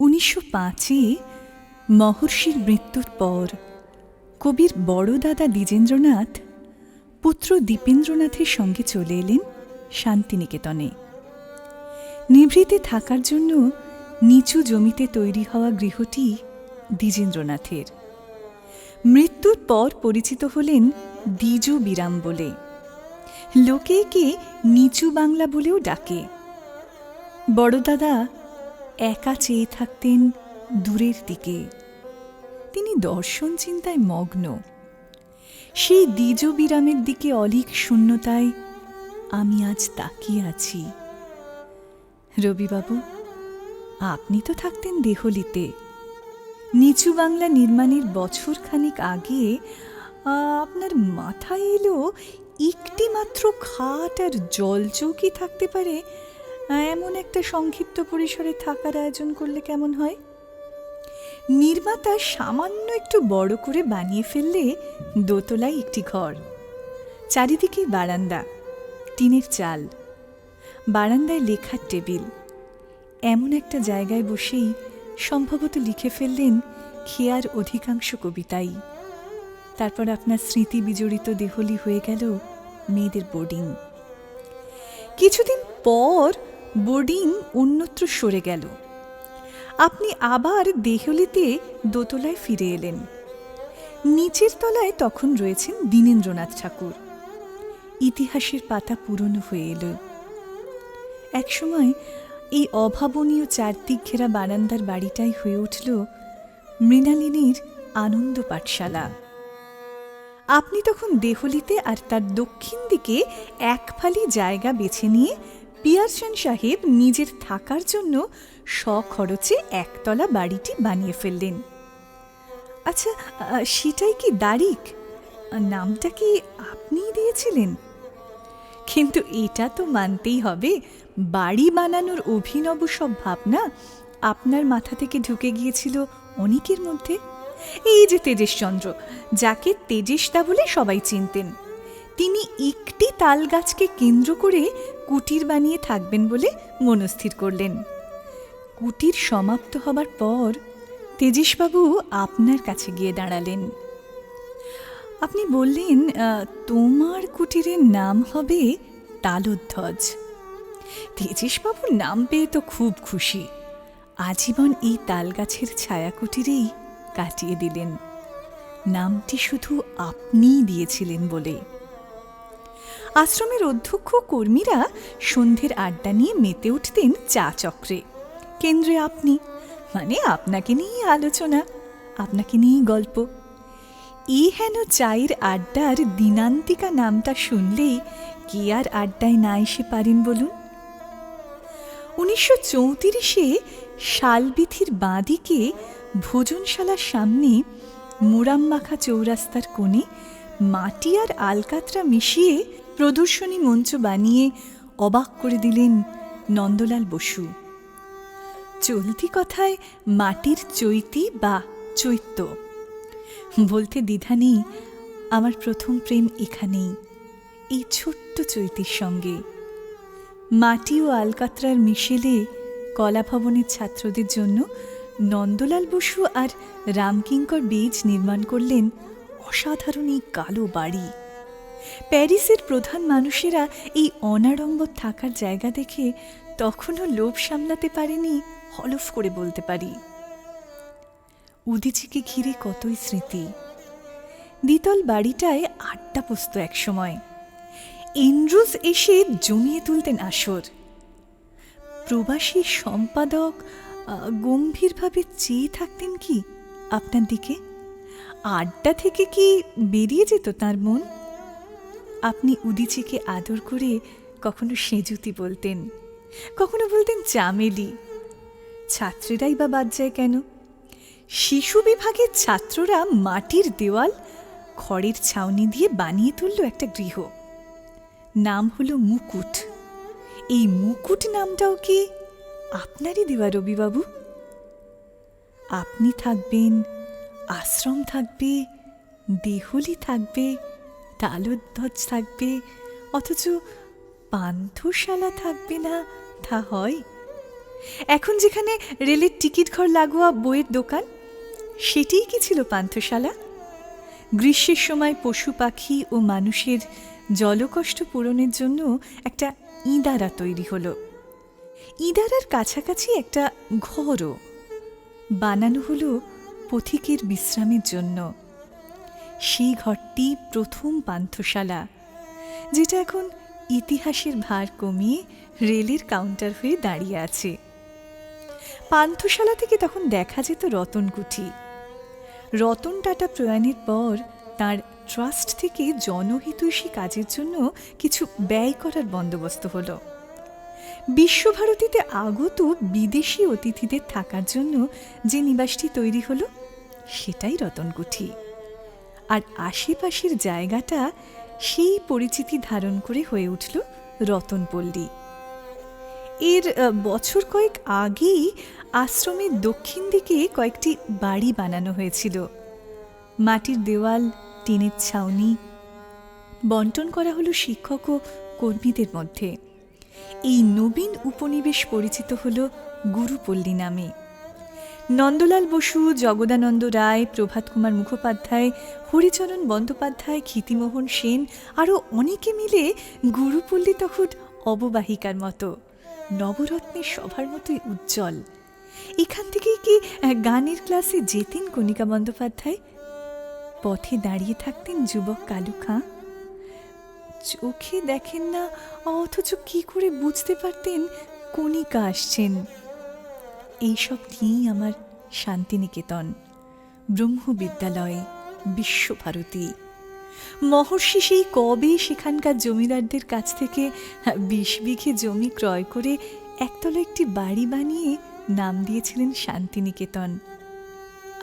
উনিশশো পাঁচে মহর্ষির মৃত্যুর পর কবির বড় দাদা দ্বিজেন্দ্রনাথ পুত্র দীপেন্দ্রনাথের সঙ্গে চলে এলেন শান্তিনিকেতনে। নিভৃতে থাকার জন্য নিচু জমিতে তৈরি হওয়া গৃহটি দ্বিজেন্দ্রনাথের। মৃত্যুর পর পরিচিত হলেন দ্বিজু বিরাম বলে। লোকে একে নিচু বাংলা বলেও ডাকে। বড়দাদা একা চেয়ে থাকতেন দূরের দিকে। তিনি দর্শন চিন্তায় মগ্ন। সেই দ্বিজ বিরামের দিকে অলিক শূন্যতায় আমি আজ তাকিয়ে আছি। রবিবাবু, আপনি তো থাকতেন দেহলিতে। নিচু বাংলা নির্মাণের বছর খানিক আগে আপনার মাথায় এলো একটি মাত্র খাট আর জল চৌকি থাকতে পারে এমন একটা সংক্ষিপ্ত পরিসরে থাকার আয়োজন করলে কেমন হয়? নির্মাতা সামান্য একটু বড় করে বানিয়ে ফেললে দোতলায় একটি ঘর, চারিদিকে বারান্দা, টিনের চাল, বারান্দায় লেখার টেবিল। এমন একটা জায়গায় বসেই সম্ভবত লিখে ফেললেন খেয়ার অধিকাংশ কবিতাই। তারপর আপনার স্মৃতি বিজড়িত দেহলি হয়ে গেল মেয়েদের বোর্ডিং কিছুদিন পর বোর্ডিং অন্যত্র সরে গেল। আপনি আবার দেহলিতে দোতলায় ফিরে এলেন। নিচের তলায় তখন রয়েছেন দীনেন্দ্রনাথ ঠাকুর। ইতিহাসের পাতা পুরনো হয়ে এলো। একসময় এই অভাবনীয় চারদিক ঘেরা বারান্দার বাড়িটাই হয়ে উঠল মৃণালিনীর আনন্দ পাঠশালা। আপনি তখন দেহলিতে আর তার দক্ষিণ দিকে এক ফালি জায়গা বেছে নিয়ে পিয়ারসন সাহেব নিজের থাকার জন্য স্বখরচে একতলা বাড়িটি বানিয়ে ফেললেন। আচ্ছা সেটাই কি দারিক? নামটা কি আপনিই দিয়েছিলেন? কিন্তু এটা তো মানতেই হবে, বাড়ি বানানোর অভিনব সব ভাবনা আপনার মাথা থেকে ঢুকে গিয়েছিল অনেকের মধ্যে। এই যে তেজেশচন্দ্র, যাকে তেজেশদা বলে সবাই চিনতেন, তিনি একটি তাল গাছকে কেন্দ্র করে কুটির বানিয়ে থাকবেন বলে মনস্থির করলেন। কুটির সমাপ্ত হবার পর তেজেশবাবু আপনার কাছে গিয়ে দাঁড়ালেন। আপনি বললেন তোমার কুটিরের নাম হবে তালোধ্বজ। তেজেশবাবুর নাম পেয়ে তো খুব খুশি। আজীবন এই তালগাছের ছায়া কুটিরেই কাটিয়ে দিলেন। নামটি শুধু আপনিই দিয়েছিলেন বলে। আশ্রমের অধ্যক্ষ কর্মীরা সন্ধ্যের আড্ডা নিয়ে মেতে উঠতেন চা চক্রে। কেন্দ্রে আপনি মানে আপনাকে নিয়েই আলোচনা, আপনাকে নিয়েই গল্প। এই হেন চায়ের আড্ডার দিনান্তিকা নামটা শুনলেই কে আর আড্ডায় না এসে পারেন বলুন? উনিশশো চৌত্রিশে শালবিথির বাঁদিকে ভোজনশালার সামনে মুরাম্মাখা চৌরাস্তার কোণে মাটি আর আলকাতরা মিশিয়ে প্রদর্শনী মঞ্চ বানিয়ে অবাক করে দিলেন নন্দলাল বসু। চলতি কথায় মাটির চৈতি বা চৈত্য। বলতে দ্বিধা নেই, আমার প্রথম প্রেম এখানেই, এই ছোট্ট চৈতির সঙ্গে। মাটি ও আলকাতরার মিশেলে কলাভবনের ছাত্রদের জন্য নন্দলাল বসু আর রামকিঙ্কর বীজ নির্মাণ করলেন অসাধারণ এই কালো বাড়ি। প্যারিসের প্রধান মানুষেরা এই অনাড়ম্বর থাকার জায়গা দেখে তখনও লোভ সামলাতে পারেনি হলফ করে বলতে পারি। উদিচিকে ঘিরে কতই স্মৃতি। দ্বিতল বাড়িটায় আড্ডা বসত একসময়। এন্ড্রুজ এসে জমিয়ে তুলতেন আসর। প্রবাসী সম্পাদক গম্ভীরভাবে চেয়ে থাকতেন কি আপনার দিকে? আড্ডা থেকে কি বেরিয়ে যেত তার মন? আপনি উদিচিকে আদর করে কখনো সেজুতি বলতেন, কখনো বলতেন চামেলি। ছাত্রীরাই বা বাদ যায় কেন? শিশু বিভাগের ছাত্ররা মাটির দেওয়াল, খড়ের ছাউনি দিয়ে বানিয়ে তুলল একটা গৃহ। নাম হলো মুকুট। এই মুকুট নামটাও কি আপনারই দেওয়া রবিবাবু? আপনি থাকবেন, আশ্রম থাকবে, দেহলি থাকবে তালোধ্বজ থাকবে, অথচ পান্থশালা থাকবে না, তা হয়। এখন যেখানে রেলের টিকিট ঘর লাগোয়া বইয়ের দোকান, সেটিই কি ছিল পান্থশালা? গ্রীষ্মের সময় পশু পাখি ও মানুষের জলকষ্ট পূরণের জন্য একটা ইঁদারা তৈরি হলো। ইঁদারার কাছাকাছি একটা ঘরও বানানো হলো পথিকের বিশ্রামের জন্য। সেই ঘরটি প্রথম পান্থশালা, যেটা এখন ইতিহাসের ভার কমিয়ে রেলের কাউন্টার হয়ে দাঁড়িয়ে আছে। পান্থশালা থেকে তখন দেখা যেত রতনকুঠি। রতন টাটা প্রয়াণের পর তার ট্রাস্ট থেকে জনহিতৈষী কাজের জন্য কিছু ব্যয় করার বন্দোবস্ত হল। বিশ্বভারতীতে আগত বিদেশি অতিথিদের থাকার জন্য যে নিবাসটি তৈরি হলো, সেটাই রতনকুঠি। আর আশেপাশের জায়গাটা সেই পরিচিতি ধারণ করে হয়ে উঠল রতনপল্লী। এর বছর কয়েক আগেই আশ্রমের দক্ষিণ দিকে কয়েকটি বাড়ি বানানো হয়েছিল। মাটির দেওয়াল, টিনের ছাউনি, বন্টন করা হলো শিক্ষক ও কর্মীদের মধ্যে। এই নবীন উপনিবেশ পরিচিত হল গুরুপল্লী নামে। নন্দলাল বসু, জগদানন্দ রায়, প্রভাত কুমার মুখোপাধ্যায়, হরিচরণ বন্দ্যোপাধ্যায়, ক্ষিতিমোহন সেন আরও অনেকে মিলে গুরুপল্লী তখন অববাহিকার মতো। নবরত্নের সভার মতোই উজ্জ্বল। এখান থেকেই কি গানের ক্লাসে যেতেন কণিকা বন্দ্যোপাধ্যায়? পথে দাঁড়িয়ে থাকতেন যুবক কালু খাঁ? চোখে দেখেন না, অথচ কি করে বুঝতে পারতেন কণিকা আসছেন? এইসব নিয়েই আমার শান্তিনিকেতন, ব্রহ্মবিদ্যালয়, বিশ্বভারতী। মহর্ষি সেই কবে সেখানকার জমিদারদের কাছ থেকে বিশ বিঘে জমি ক্রয় করে একতলা একটি বাড়ি বানিয়ে নাম দিয়েছিলেন শান্তিনিকেতন।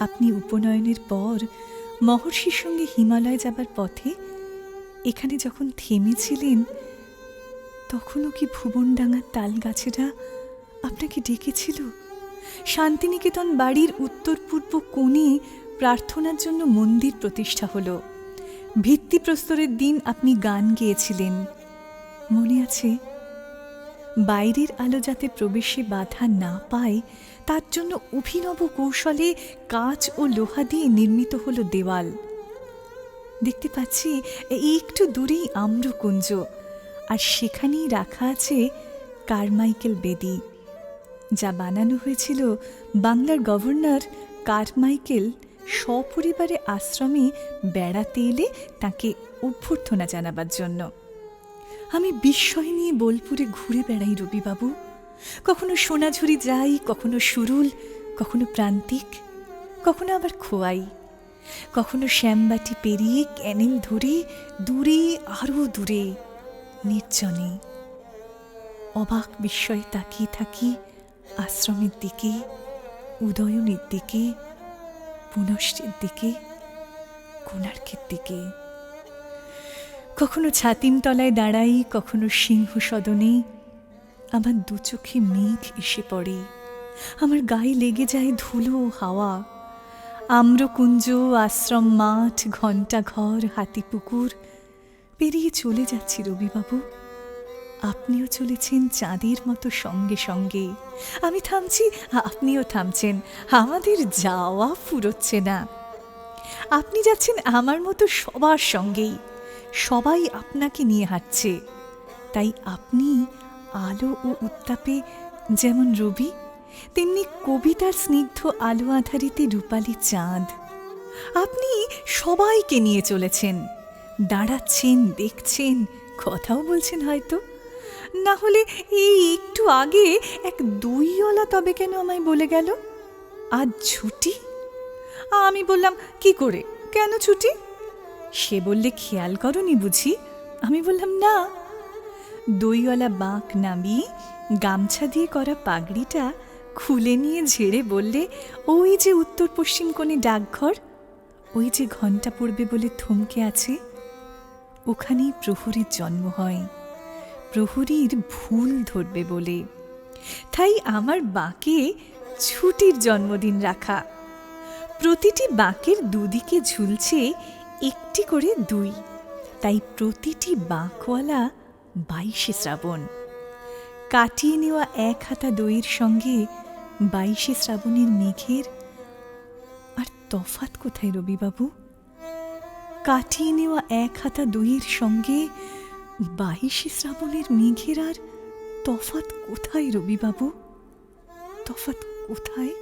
আপনি উপনয়নের পর মহর্ষির সঙ্গে হিমালয় যাবার পথে এখানে যখন থেমেছিলেন, তখনও কি ভুবনডাঙ্গার তাল গাছেরা আপনাকে ডেকেছিল? শান্তিনিকেতন বাড়ির উত্তর পূর্ব কোণে প্রার্থনার জন্য মন্দির প্রতিষ্ঠা হলো। ভিত্তিপ্রস্তরের দিন আপনি গান গেয়েছিলেন। মনে আছে, বাইরের আলো যাতে প্রবেশে বাধা না পায়, তার জন্য অভিনব কৌশলে কাঁচ ও লোহা দিয়ে নির্মিত হলো দেওয়াল। দেখতে পাচ্ছি, একটু দূরেই আম্রকুঞ্জ, আর সেখানেই রাখা আছে কারমাইকেল বেদি। যা বানানো হয়েছিল বাংলার গভর্নর কারমাইকেল সপরিবারে আশ্রমে বেড়াতে এলে তাকে অভ্যর্থনা জানাবার জন্য। আমি বিস্ময় নিয়ে বোলপুরে ঘুরে বেড়াই রবিবাবু। কখনো সোনাঝুরি যাই, কখনো সুরুল, কখনো প্রান্তিক, কখনো আবার খোয়াই। কখনো শ্যামবাটি পেরিয়ে ক্যানেল ধরে দূরে আরও দূরে, নির্জনে। অবাক বিস্ময়ে তাকিয়ে থাকি আশ্রমের দিকে, উদয়নের দিকে পুনশ্চের দিকে, কোণার্কের দিকে। কখনো ছাতিম তলায় দাঁড়াই, কখনো সিংহ সদনে আমার দু চোখে মেঘ এসে পড়ে। আমার গায়ে লেগে যায় ধুলো হাওয়া। আম্রকুঞ্জ, আশ্রম মাঠ ঘণ্টা ঘর হাতিপুকুর, পেরিয়ে চলে যাচ্ছি রবিবাবু। আপনিও চলেছেন চাঁদের মতো সঙ্গে সঙ্গে। আমি থামছি, আপনিও থামছেন। আমাদের যাওয়া ফুরোচ্ছে না। আপনি যাচ্ছেন আমার মতো সবার সঙ্গেই। সবাই আপনাকে নিয়ে হাঁটছে। তাই আপনি আলো ও উত্তাপে যেমন রবি, তেমনি কবিতার স্নিগ্ধ আলো আধারিতে রূপালী চাঁদ। আপনি সবাইকে নিয়ে চলেছেন। দাঁড়াচ্ছেন, দেখছেন, কথাও বলছেন হয়তো। না হলে এই একটু আগে এক দইওয়ালা তবে কেন আমায় বলে গেল? আজ ছুটি? আমি বললাম, কি করে? কেন ছুটি? সে বললে, খেয়াল করনি বুঝি? আমি বললাম, না। দইওয়ালা বাঁক নামিয়ে গামছা দিয়ে করা পাগড়িটা খুলে নিয়ে ঝেড়ে বললে, ওই যে উত্তর পশ্চিম কোণে ডাকঘর, ওই যে ঘণ্টা পড়বে বলে থমকে আছে, ওখানেই প্রহরের জন্ম হয়। প্রহরীর ভুল ধরবে বলে। তাই আমার বাঁকে ছুটির জন্মদিন রাখা। প্রতিটি বাঁকের দুদিকে ঝুলছে একটি করে দুই। তাই প্রতিটি বাঁকওয়ালা বাইশে শ্রাবণ। কাটিয়ে নেওয়া এক হাতা দইয়ের সঙ্গে বাইশে শ্রাবণের মেঘের আর তফাত কোথায় রবিবাবু? কাটিয়ে নেওয়া এক হাতা দইয়ের সঙ্গে বাইশে শ্রাবণের মেঘের আর তফাত কোথায় রবিবাবু? তফাত কোথায়?